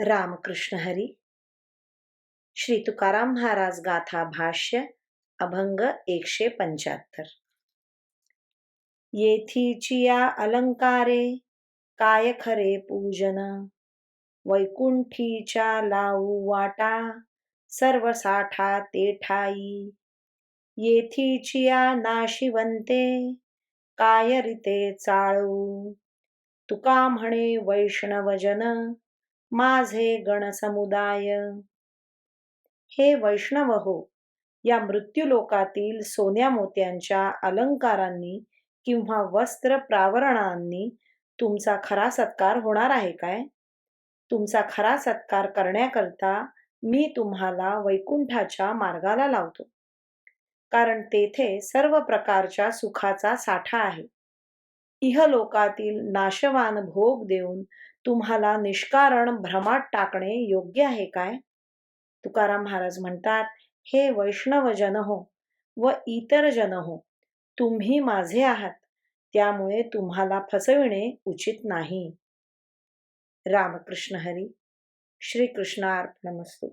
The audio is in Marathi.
रामकृष्ण हरी। श्री तुकाराम महाराज गाथा भाष्य अभंग एकशे पंच्याहत्तर। येथीचिया अलंकारे काय खरे पूजन? वैकुंठीच्या लावू वाटा सर्व साठा ते ठाई। येथीचिया नाशिवंते काय रिते चाळू? तुका म्हणे वैष्णवजन माझे गणसमुदाय. हे वैष्णव हो या मृत्यूलोकातील सोन्या मोत्यांच्या अलंकारांनी किंवा वस्त्र प्रावरणांनी तुमचा खरा सत्कार होणार आहे काय? तुमचा खरा सत्कार करण्याकरता मी तुम्हाला वैकुंठाच्या मार्गाला लावतो. कारण तेथे सर्व प्रकारच्या सुखाचा साठा आहे. इहलोकातील नाशवान भोग देऊन तुम्हाला निष्कारण भ्रमात टाकणे योग्य आहे काय? तुकाराम महाराज म्हणतात हे वैष्णव जन हो व इतर जन हो तुम्ही माझे आहात त्यामुळे तुम्हाला फसविणे उचित नाही. रामकृष्ण हरी श्रीकृष्णार्पणमस्तू.